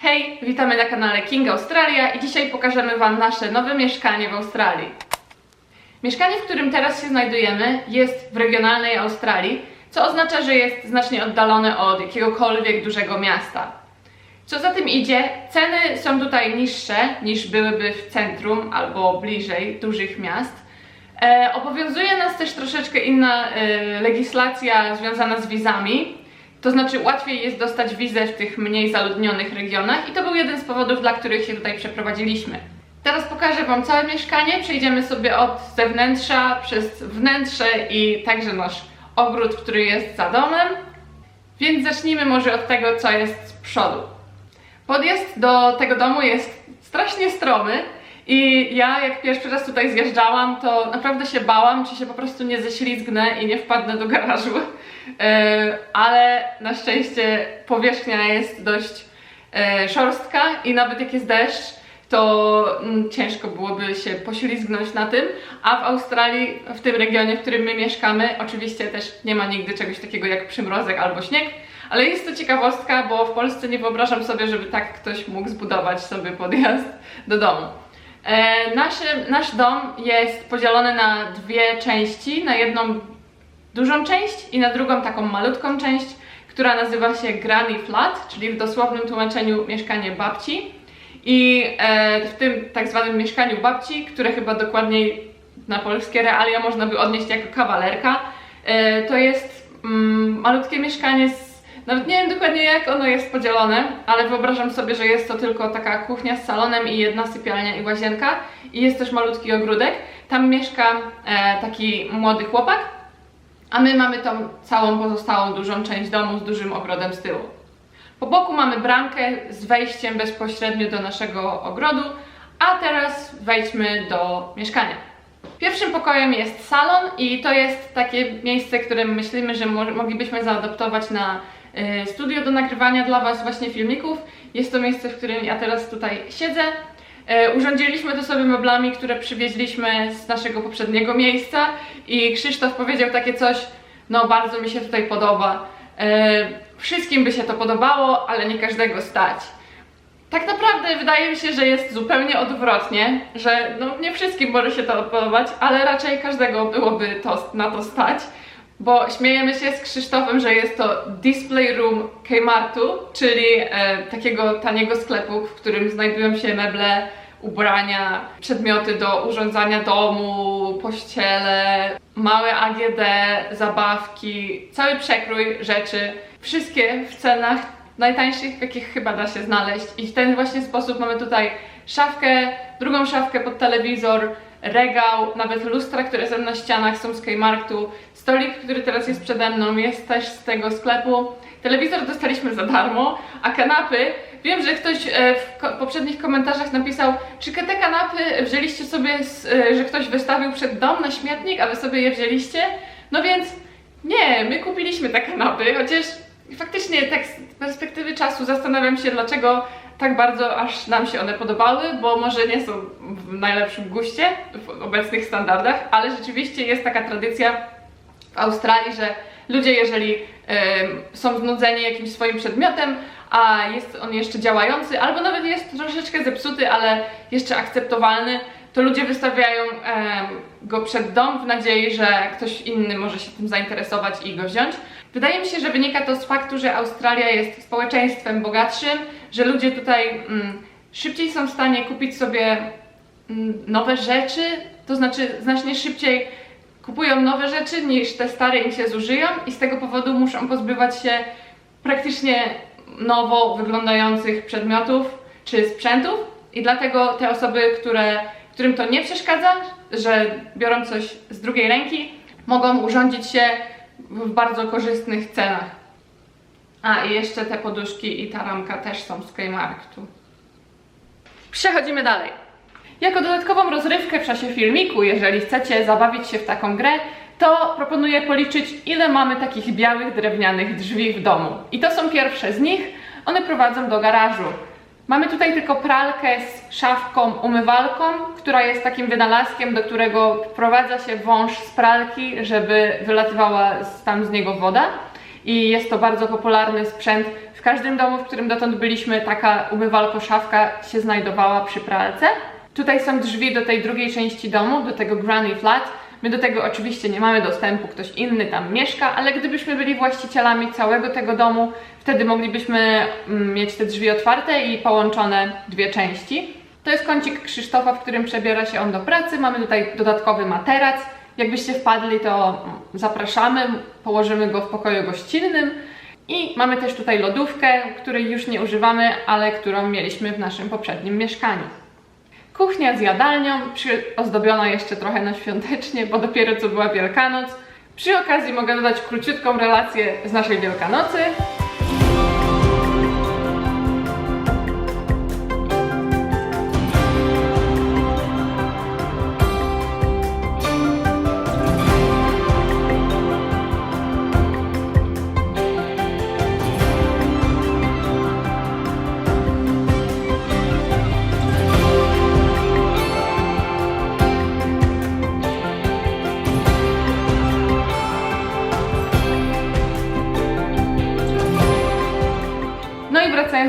Hej, witamy na kanale King Australia i dzisiaj pokażemy Wam nasze nowe mieszkanie w Australii. Mieszkanie, w którym teraz się znajdujemy, jest w regionalnej Australii, co oznacza, że jest znacznie oddalone od jakiegokolwiek dużego miasta. Co za tym idzie, ceny są tutaj niższe niż byłyby w centrum albo bliżej dużych miast. E, obowiązuje nas też troszeczkę inna e, legislacja związana z wizami. To znaczy łatwiej jest dostać wizę w tych mniej zaludnionych regionach i to był jeden z powodów, dla których się tutaj przeprowadziliśmy. Teraz pokażę Wam całe mieszkanie, przejdziemy sobie od zewnętrza przez wnętrze i także nasz ogród, który jest za domem. Więc zacznijmy może od tego, co jest z przodu. Podjazd do tego domu jest strasznie stromy i ja jak pierwszy raz tutaj zjeżdżałam, to naprawdę się bałam, czy się po prostu nie ześlizgnę i nie wpadnę do garażu. E, Ale na szczęście powierzchnia jest dość e, szorstka i nawet jak jest deszcz, to mm, ciężko byłoby się poślizgnąć na tym, a w Australii, w tym regionie, w którym my mieszkamy, oczywiście też nie ma nigdy czegoś takiego jak przymrozek albo śnieg, ale jest to ciekawostka, bo w Polsce nie wyobrażam sobie, żeby tak ktoś mógł zbudować sobie podjazd do domu. E, nasze, nasz dom jest podzielony na dwie części, na jedną dużą część i na drugą taką malutką część, która nazywa się Granny Flat, czyli w dosłownym tłumaczeniu mieszkanie babci. I e, w tym tak zwanym mieszkaniu babci, które chyba dokładniej na polskie realia można by odnieść jako kawalerka, e, to jest mm, malutkie mieszkanie z nawet nie wiem dokładnie jak ono jest podzielone, ale wyobrażam sobie, że jest to tylko taka kuchnia z salonem i jedna sypialnia i łazienka i jest też malutki ogródek. Tam mieszka e, taki młody chłopak, a my mamy tą całą pozostałą dużą część domu z dużym ogrodem z tyłu. Po boku mamy bramkę z wejściem bezpośrednio do naszego ogrodu, a teraz wejdźmy do mieszkania. Pierwszym pokojem jest salon i to jest takie miejsce, które myślimy, że mo- moglibyśmy zaadoptować na studio do nagrywania dla Was właśnie filmików. Jest to miejsce, w którym ja teraz tutaj siedzę. E, Urządziliśmy to sobie meblami, które przywieźliśmy z naszego poprzedniego miejsca i Krzysztof powiedział takie coś, no bardzo mi się tutaj podoba. E, Wszystkim by się to podobało, ale nie każdego stać. Tak naprawdę wydaje mi się, że jest zupełnie odwrotnie, że no nie wszystkim może się to podobać, ale raczej każdego byłoby to, na to stać, bo śmiejemy się z Krzysztofem, że jest to display room Kmartu, czyli e, takiego taniego sklepu, w którym znajdują się meble, ubrania, przedmioty do urządzania domu, pościele, małe AGD, zabawki, cały przekrój rzeczy, wszystkie w cenach najtańszych, jakich chyba da się znaleźć. I w ten właśnie sposób mamy tutaj szafkę, drugą szafkę pod telewizor, regał, nawet lustra, które są na ścianach, są z Kmartu. Stolik, który teraz jest przede mną, jest też z tego sklepu. Telewizor dostaliśmy za darmo, a kanapy. Wiem, że ktoś e, w poprzednich komentarzach napisał, czy te kanapy wzięliście sobie, e, że ktoś wystawił przed dom na śmietnik, a wy sobie je wzięliście? No więc nie, my kupiliśmy te kanapy, chociaż faktycznie tak z perspektywy czasu zastanawiam się, dlaczego tak bardzo aż nam się one podobały, bo może nie są w najlepszym guście w obecnych standardach, ale rzeczywiście jest taka tradycja Australii, że ludzie, jeżeli em, są znudzeni jakimś swoim przedmiotem, a jest on jeszcze działający, albo nawet jest troszeczkę zepsuty, ale jeszcze akceptowalny, to ludzie wystawiają em, go przed dom w nadziei, że ktoś inny może się tym zainteresować i go wziąć. Wydaje mi się, że wynika to z faktu, że Australia jest społeczeństwem bogatszym, że ludzie tutaj mm, szybciej są w stanie kupić sobie mm, nowe rzeczy, to znaczy znacznie szybciej kupują nowe rzeczy niż te stare im się zużyją i z tego powodu muszą pozbywać się praktycznie nowo wyglądających przedmiotów czy sprzętów i dlatego te osoby, które, którym to nie przeszkadza, że biorą coś z drugiej ręki, mogą urządzić się w bardzo korzystnych cenach. A i jeszcze te poduszki i ta ramka też są z Kmartu. Przechodzimy dalej. Jako dodatkową rozrywkę w czasie filmiku, jeżeli chcecie zabawić się w taką grę, to proponuję policzyć, ile mamy takich białych drewnianych drzwi w domu. I to są pierwsze z nich. One prowadzą do garażu. Mamy tutaj tylko pralkę z szafką, umywalką, która jest takim wynalazkiem, do którego wprowadza się wąż z pralki, żeby wylatywała tam z niego woda. I jest to bardzo popularny sprzęt w każdym domu, w którym dotąd byliśmy, taka umywalko szafka się znajdowała przy pralce. Tutaj są drzwi do tej drugiej części domu, do tego granny flat. My do tego oczywiście nie mamy dostępu, ktoś inny tam mieszka, ale gdybyśmy byli właścicielami całego tego domu, wtedy moglibyśmy mm, mieć te drzwi otwarte i połączone dwie części. To jest kącik Krzysztofa, w którym przebiera się on do pracy. Mamy tutaj dodatkowy materac. Jakbyście wpadli, to zapraszamy, położymy go w pokoju gościnnym. I mamy też tutaj lodówkę, której już nie używamy, ale którą mieliśmy w naszym poprzednim mieszkaniu. Kuchnia z jadalnią, ozdobiona jeszcze trochę na świątecznie, bo dopiero co była Wielkanoc. Przy okazji mogę dodać króciutką relację z naszej Wielkanocy.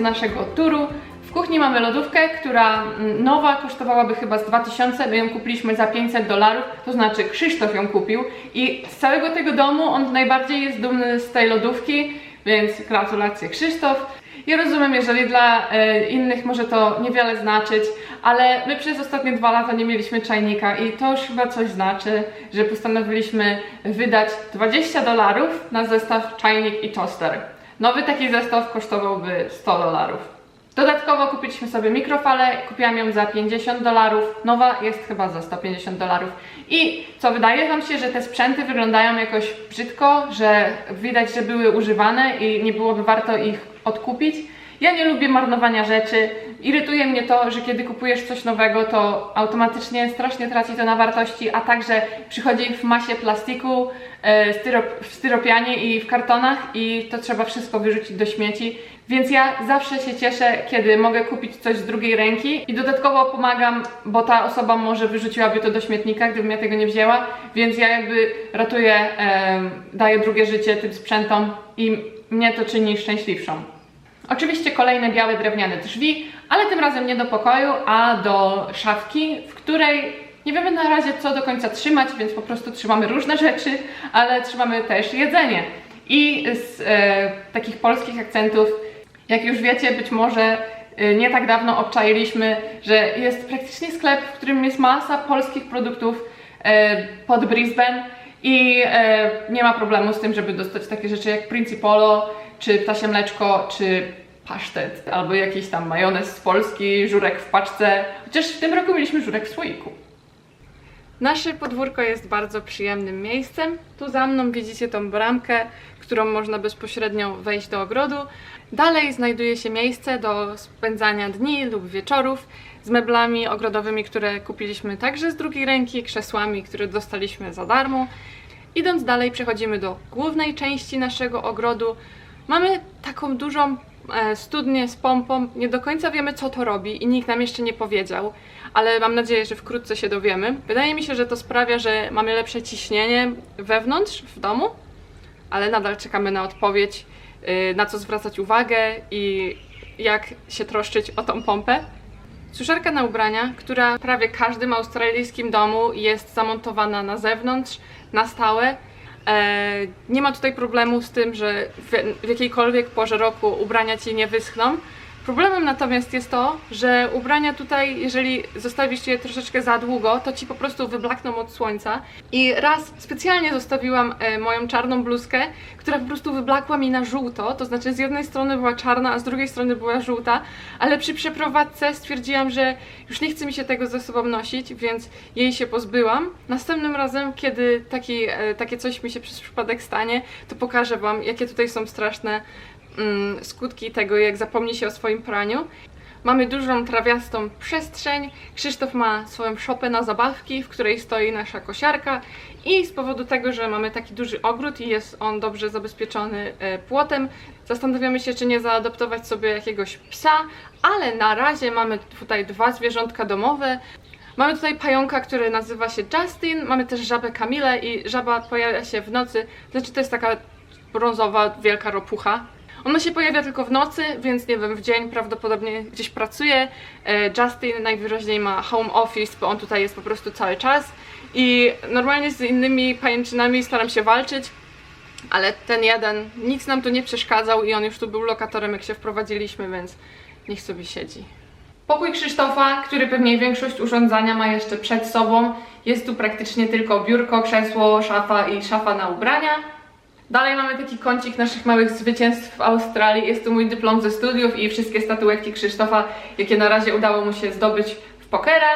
Do naszego turu, w kuchni mamy lodówkę, która mm, nowa kosztowałaby chyba z 2000, my ją kupiliśmy za 500 dolarów, to znaczy Krzysztof ją kupił i z całego tego domu on najbardziej jest dumny z tej lodówki, więc gratulacje Krzysztof. Ja rozumiem, jeżeli dla e, innych może to niewiele znaczyć, ale my przez ostatnie dwa lata nie mieliśmy czajnika i to już chyba coś znaczy, że postanowiliśmy wydać 20 dolarów na zestaw czajnik i toster. Nowy taki zestaw kosztowałby 100 dolarów. Dodatkowo kupiliśmy sobie mikrofalę, kupiłam ją za 50 dolarów, nowa jest chyba za 150 dolarów. I co, wydaje Wam się, że te sprzęty wyglądają jakoś brzydko, że widać, że były używane i nie byłoby warto ich odkupić? Ja nie lubię marnowania rzeczy. Irytuje mnie to, że kiedy kupujesz coś nowego, to automatycznie strasznie traci to na wartości, a także przychodzi w masie plastiku, e, w styropianie i w kartonach i to trzeba wszystko wyrzucić do śmieci. Więc ja zawsze się cieszę, kiedy mogę kupić coś z drugiej ręki i dodatkowo pomagam, bo ta osoba może wyrzuciłaby to do śmietnika, gdybym ja tego nie wzięła, więc ja jakby ratuję, e, daję drugie życie tym sprzętom i mnie to czyni szczęśliwszą. Oczywiście kolejne białe drewniane drzwi, ale tym razem nie do pokoju, a do szafki, w której nie wiemy na razie co do końca trzymać, więc po prostu trzymamy różne rzeczy, ale trzymamy też jedzenie. I z e, takich polskich akcentów, jak już wiecie, być może e, nie tak dawno obczailiśmy, że jest praktycznie sklep, w którym jest masa polskich produktów e, pod Brisbane i e, nie ma problemu z tym, żeby dostać takie rzeczy jak Principolo, czy ptasie mleczko, czy pasztet, albo jakiś tam majonez z Polski, żurek w paczce. Chociaż w tym roku mieliśmy żurek w słoiku. Nasze podwórko jest bardzo przyjemnym miejscem. Tu za mną widzicie tą bramkę, którą można bezpośrednio wejść do ogrodu. Dalej znajduje się miejsce do spędzania dni lub wieczorów z meblami ogrodowymi, które kupiliśmy także z drugiej ręki, krzesłami, które dostaliśmy za darmo. Idąc dalej, przechodzimy do głównej części naszego ogrodu. Mamy taką dużą studnię z pompą. Nie do końca wiemy, co to robi i nikt nam jeszcze nie powiedział, ale mam nadzieję, że wkrótce się dowiemy. Wydaje mi się, że to sprawia, że mamy lepsze ciśnienie wewnątrz, w domu, ale nadal czekamy na odpowiedź, y, na co zwracać uwagę i jak się troszczyć o tą pompę. Suszarka na ubrania, która prawie każdym australijskim domu jest zamontowana na zewnątrz, na stałe. E, nie ma tutaj problemu z tym, że w, w jakiejkolwiek porze roku ubrania ci nie wyschną. Problemem natomiast jest to, że ubrania tutaj, jeżeli zostawisz je troszeczkę za długo, to ci po prostu wyblakną od słońca. I raz specjalnie zostawiłam e, moją czarną bluzkę, która po prostu wyblakła mi na żółto, to znaczy z jednej strony była czarna, a z drugiej strony była żółta, ale przy przeprowadzce stwierdziłam, że już nie chce mi się tego ze sobą nosić, więc jej się pozbyłam. Następnym razem, kiedy taki, e, takie coś mi się przez przypadek stanie, to pokażę Wam, jakie tutaj są straszne skutki tego, jak zapomni się o swoim praniu. Mamy dużą trawiastą przestrzeń. Krzysztof ma swoją szopę na zabawki, w której stoi nasza kosiarka i z powodu tego, że mamy taki duży ogród i jest on dobrze zabezpieczony e, płotem, zastanawiamy się, czy nie zaadoptować sobie jakiegoś psa, ale na razie mamy tutaj dwa zwierzątka domowe. Mamy tutaj pająka, który nazywa się Justin, mamy też żabę Kamilę i żaba pojawia się w nocy, znaczy to jest taka brązowa, wielka ropucha. Ona się pojawia tylko w nocy, więc nie wiem, w dzień prawdopodobnie gdzieś pracuje. E, Justin najwyraźniej ma home office, bo on tutaj jest po prostu cały czas. I normalnie z innymi pajęczynami staram się walczyć, ale ten jeden nic nam tu nie przeszkadzał i on już tu był lokatorem, jak się wprowadziliśmy, więc niech sobie siedzi. Pokój Krzysztofa, który pewnie większość urządzania ma jeszcze przed sobą. Jest tu praktycznie tylko biurko, krzesło, szafa i szafa na ubrania. Dalej mamy taki kącik naszych małych zwycięstw w Australii. Jest tu mój dyplom ze studiów i wszystkie statuetki Krzysztofa, jakie na razie udało mu się zdobyć w pokera.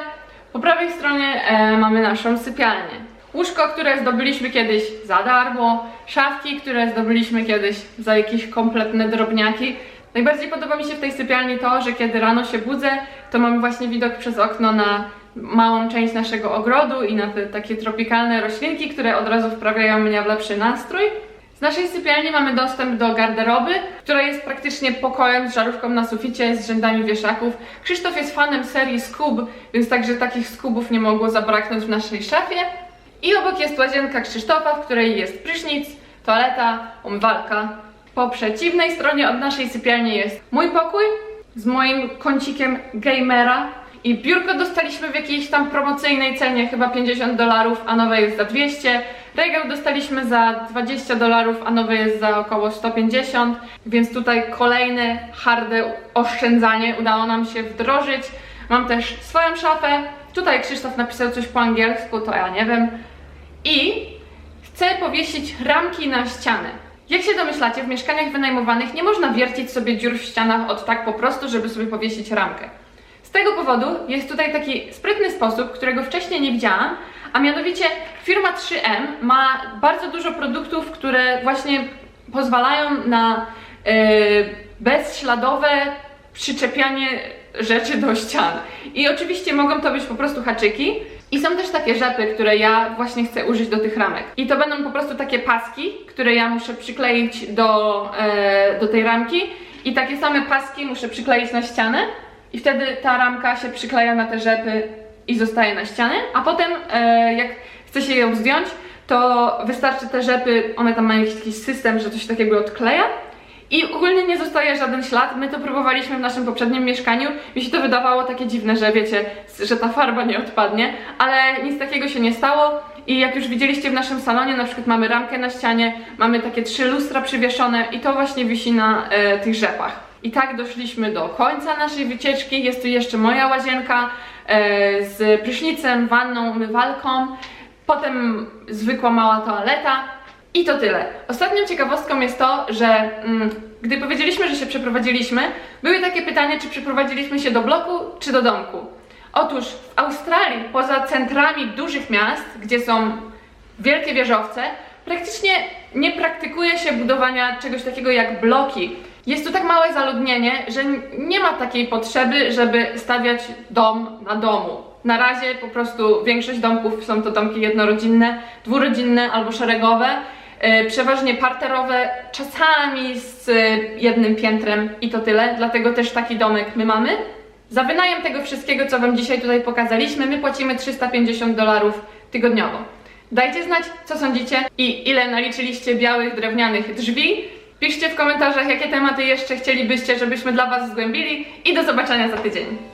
Po prawej stronie e, mamy naszą sypialnię. Łóżko, które zdobyliśmy kiedyś za darmo, szafki, które zdobyliśmy kiedyś za jakieś kompletne drobniaki. Najbardziej podoba mi się w tej sypialni to, że kiedy rano się budzę, to mam właśnie widok przez okno na małą część naszego ogrodu i na te takie tropikalne roślinki, które od razu wprawiają mnie w lepszy nastrój. Z naszej sypialni mamy dostęp do garderoby, która jest praktycznie pokojem z żarówką na suficie, z rzędami wieszaków. Krzysztof jest fanem serii Scoob, więc także takich Scoobów nie mogło zabraknąć w naszej szafie. I obok jest łazienka Krzysztofa, w której jest prysznic, toaleta, umywalka. Po przeciwnej stronie od naszej sypialni jest mój pokój z moim kącikiem gamera. I biurko dostaliśmy w jakiejś tam promocyjnej cenie, chyba 50 dolarów, a nowe jest za 200. Regał dostaliśmy za 20 dolarów, a nowy jest za około 150. Więc tutaj kolejne harde oszczędzanie udało nam się wdrożyć. Mam też swoją szafę. Tutaj Krzysztof napisał coś po angielsku, to ja nie wiem. I chcę powiesić ramki na ścianę. Jak się domyślacie, w mieszkaniach wynajmowanych nie można wiercić sobie dziur w ścianach od tak po prostu, żeby sobie powiesić ramkę. Z tego powodu jest tutaj taki sprytny sposób, którego wcześniej nie widziałam, a mianowicie firma 3M ma bardzo dużo produktów, które właśnie pozwalają na yy, bezśladowe przyczepianie rzeczy do ścian. I oczywiście mogą to być po prostu haczyki. I są też takie rzepy, które ja właśnie chcę użyć do tych ramek. I to będą po prostu takie paski, które ja muszę przykleić do, e, do tej ramki. I takie same paski muszę przykleić na ścianę. I wtedy ta ramka się przykleja na te rzepy i zostaje na ścianie. A potem, e, jak chce się ją zdjąć, to wystarczy te rzepy, one tam mają jakiś system, że się takiego odkleja. I ogólnie nie zostaje żaden ślad. My to próbowaliśmy w naszym poprzednim mieszkaniu. Mi się to wydawało takie dziwne, że wiecie, że ta farba nie odpadnie, ale nic takiego się nie stało. I jak już widzieliście w naszym salonie, na przykład mamy ramkę na ścianie, mamy takie trzy lustra przywieszone i to właśnie wisi na e, tych rzepach. I tak doszliśmy do końca naszej wycieczki. Jest tu jeszcze moja łazienka z prysznicem, wanną, umywalką. Potem zwykła mała toaleta. I to tyle. Ostatnią ciekawostką jest to, że mm, gdy powiedzieliśmy, że się przeprowadziliśmy, były takie pytania, czy przeprowadziliśmy się do bloku, czy do domku. Otóż w Australii, poza centrami dużych miast, gdzie są wielkie wieżowce, praktycznie nie praktykuje się budowania czegoś takiego jak bloki. Jest tu tak małe zaludnienie, że nie ma takiej potrzeby, żeby stawiać dom na domu. Na razie po prostu większość domków są to domki jednorodzinne, dwurodzinne albo szeregowe, e, przeważnie parterowe, czasami z e, jednym piętrem i to tyle, dlatego też taki domek my mamy. Za wynajem tego wszystkiego, co Wam dzisiaj tutaj pokazaliśmy, my płacimy 350 dolarów tygodniowo. Dajcie znać, co sądzicie i ile naliczyliście białych drewnianych drzwi. Piszcie w komentarzach, jakie tematy jeszcze chcielibyście, żebyśmy dla Was zgłębili i do zobaczenia za tydzień.